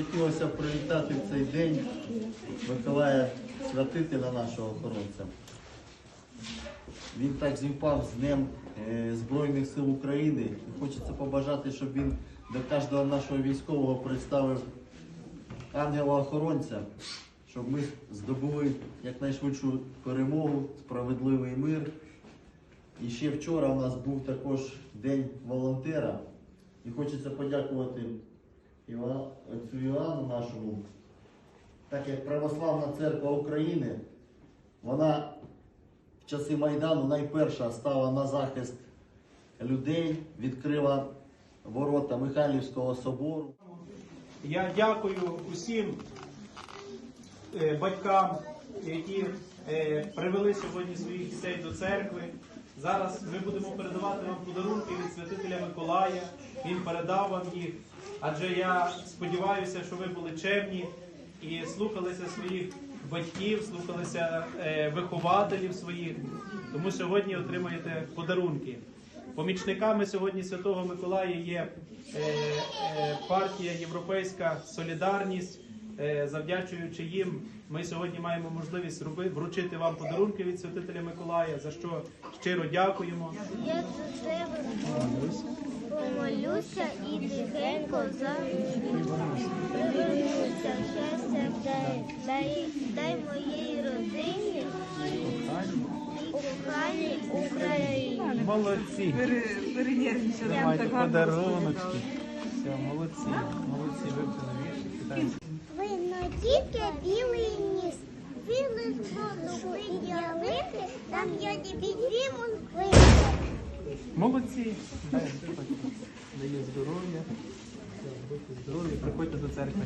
Хотілося привітати в цей день Миколая Святителя нашого охоронця. Він так зівпав з Днем е, Збройних сил України і хочеться побажати, щоб він до кожного нашого військового представив ангела-охоронця, щоб ми здобули якнайшвидшу перемогу, справедливий мир. І ще вчора у нас був також День волонтера. І хочеться подякувати Іва- отцю Іоанну нашому, так як Православна церква України, вона в часи Майдану найперша стала на захист людей, відкрила ворота Михайлівського собору. Я дякую усім е, батькам, які е, привели сьогодні своїх дітей до церкви. Зараз ми будемо передавати вам подарунки від святителя Миколая. Він передав вам їх. Адже я сподіваюся, що ви були чемні і слухалися своїх батьків, слухалися е, вихователів своїх. Тому сьогодні отримаєте подарунки. Помічниками сьогодні Святого Миколая є е, е, партія Європейська Солідарність. Е, завдячуючи їм, ми сьогодні маємо можливість роби- вручити вам подарунки від святителя Миколая, за що щиро дякуємо. Я за тебе помолюся і тихенько привернуся. Щастя дай, дай, дай моїй родині і коханій Україні. Молодці! Перенервничала. Тримайте подаруночки. Все, молодці, молодці, вивчили вірші, тільки білий ніс. Білий воду приділити, там я не підвіму. Молодці! Дає здоров'я. здоров'я, приходьте до церкви.